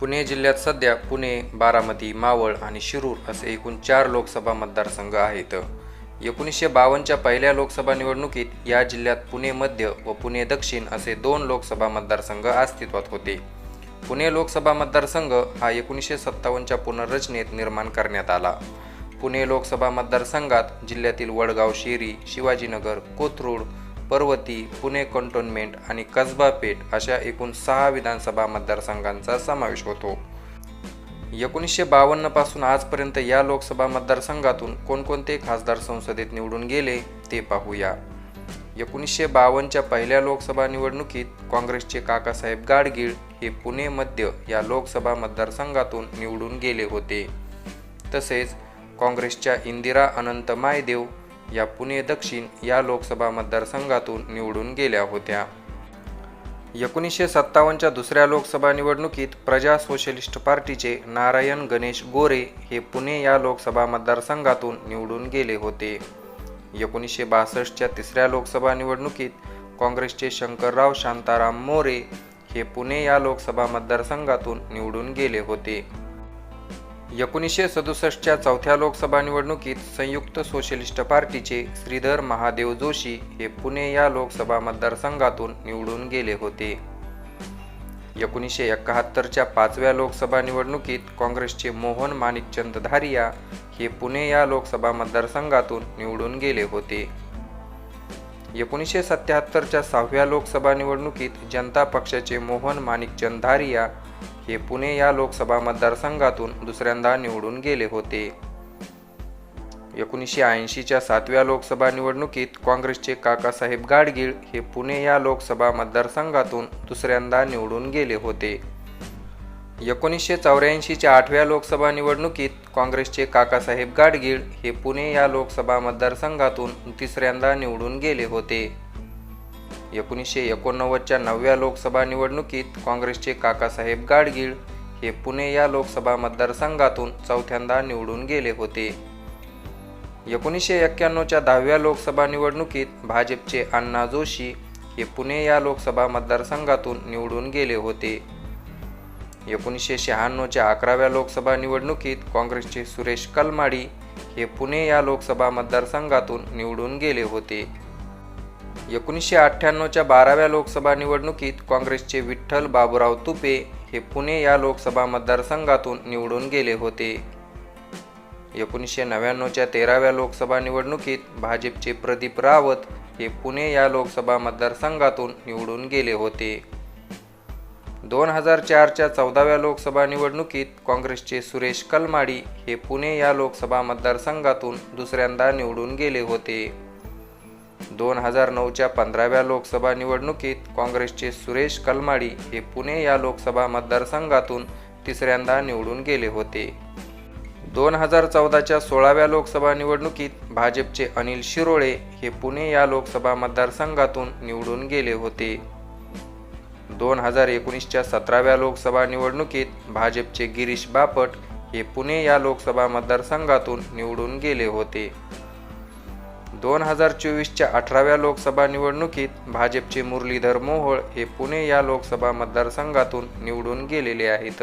पुणे जिल्ह्यात सध्या पुणे बारामती मावळ आणि शिरूर असे एकूण चार लोकसभा मतदारसंघ आहेत. एकोणीसशे बावन्नच्या पहिल्या लोकसभा निवडणुकीत या जिल्ह्यात पुणे मध्य व पुणे दक्षिण असे दोन लोकसभा मतदारसंघ अस्तित्वात होते. पुणे लोकसभा मतदारसंघ हा एकोणीसशे सत्तावन्नच्या पुनर्रचनेत निर्माण करण्यात आला. पुणे लोकसभा मतदारसंघात जिल्ह्यातील वडगाव शेरी शिवाजीनगर कोथरूड पर्वती पुणे कंटोन्मेंट आणि कसबा पेठ अशा एकूण सहा विधानसभा मतदारसंघांचा समावेश होतो. एकोणीसशे बावन्नपासून आजपर्यंत या लोकसभा मतदारसंघातून कोणकोणते खासदार संसदेत निवडून गेले ते पाहूया. एकोणीसशे बावन्नच्या पहिल्या लोकसभा निवडणुकीत काँग्रेसचे काकासाहेब गाडगीळ हे पुणे मध्य या लोकसभा मतदारसंघातून निवडून गेले होते. तसेच काँग्रेसच्या इंदिरा अनंत मायदेव या पुणे दक्षिण या लोकसभा मतदारसंघातून निवडून गेल्या होत्या. एकोणीसशे सत्तावन्नच्या दुसऱ्या लोकसभा निवडणुकीत प्रजा सोशलिस्ट पार्टीचे नारायण गणेश गोरे हे पुणे या लोकसभा मतदारसंघातून निवडून गेले होते. एकोणीसशे बासष्टच्या तिसऱ्या लोकसभा निवडणुकीत काँग्रेसचे शंकरराव शांताराम मोरे हे पुणे या लोकसभा मतदारसंघातून निवडून गेले होते. एकोणीसशे सदुसष्टच्या चौथ्या लोकसभा निवडणुकीत संयुक्त सोशलिस्ट पार्टीचे श्रीधर महादेव जोशी हे पुणे या लोकसभा मतदारसंघातून निवडून गेले होते. एकोणीसशे एकाहत्तरच्या पाचव्या लोकसभा निवडणुकीत काँग्रेसचे मोहन माणिकचंद धारिया हे पुणे या लोकसभा मतदारसंघातून निवडून गेले होते. एकोणीसशे सत्याहत्तरच्या सहाव्या लोकसभा निवडणुकीत जनता पक्षाचे मोहन माणिकचंद धारिया हे पुणे या लोकसभा मतदारसंघातून दुसऱ्यांदा निवडून गेले होते. एकोणीसशे ऐंशीच्या सातव्या लोकसभा निवडणुकीत काँग्रेसचे काकासाहेब गाडगीळ हे पुणे या लोकसभा मतदारसंघातून दुसऱ्यांदा निवडून गेले होते. एकोणीसशे चौऱ्याऐंशीच्या आठव्या लोकसभा निवडणुकीत काँग्रेसचे काकासाहेब गाडगीळ हे पुणे या लोकसभा मतदारसंघातून तिसऱ्यांदा निवडून गेले होते. एकोणीसशे एकोणनव्वदच्या नवव्या लोकसभा निवडणुकीत काँग्रेसचे काकासाहेब गाडगीळ हे पुणे या लोकसभा मतदारसंघातून चौथ्यांदा निवडून गेले होते. एकोणीसशे एक्क्याण्णवच्या दहाव्या लोकसभा निवडणुकीत भाजपचे अण्णा जोशी हे पुणे या लोकसभा मतदारसंघातून निवडून गेले होते. एकोणीसशे शहाण्णवच्या अकराव्या लोकसभा निवडणुकीत काँग्रेसचे सुरेश कलमाडी हे पुणे या लोकसभा मतदारसंघातून निवडून गेले होते. एकोणीसशे अठ्ठ्याण्णवच्या बाराव्या लोकसभा निवडणुकीत काँग्रेसचे विठ्ठल बाबूराव तुपे हे पुणे या लोकसभा मतदारसंघातून निवडून गेले होते. एकोणीसशे नव्याण्णवच्या तेराव्या लोकसभा निवडणुकीत भाजपचे प्रदीप रावत हे पुणे या लोकसभा मतदारसंघातून निवडून गेले होते. दोन हजार चारच्या चौदाव्या लोकसभा निवडणुकीत काँग्रेसचे सुरेश कलमाडी हे पुणे या लोकसभा मतदारसंघातून दुसऱ्यांदा निवडून गेले होते. दोन हजार नऊच्या पंधराव्या लोकसभा निवडणुकीत काँग्रेसचे सुरेश कलमाडी हे पुणे या लोकसभा मतदारसंघातून तिसऱ्यांदा निवडून गेले होते. दोन हजार चौदाच्या सोळाव्या लोकसभा निवडणुकीत भाजपचे अनिल शिरोळे हे पुणे या लोकसभा मतदारसंघातून निवडून गेले होते. दोन हजार एकोणीसच्या सतराव्या लोकसभा निवडणुकीत भाजपचे गिरीश बापट हे पुणे या लोकसभा मतदारसंघातून निवडून गेले होते. दोन हजार चोवीसच्या अठराव्या लोकसभा निवडणुकीत भाजपचे मुरलीधर मोहोळ हे पुणे या लोकसभा मतदारसंघातून निवडून गेलेले आहेत.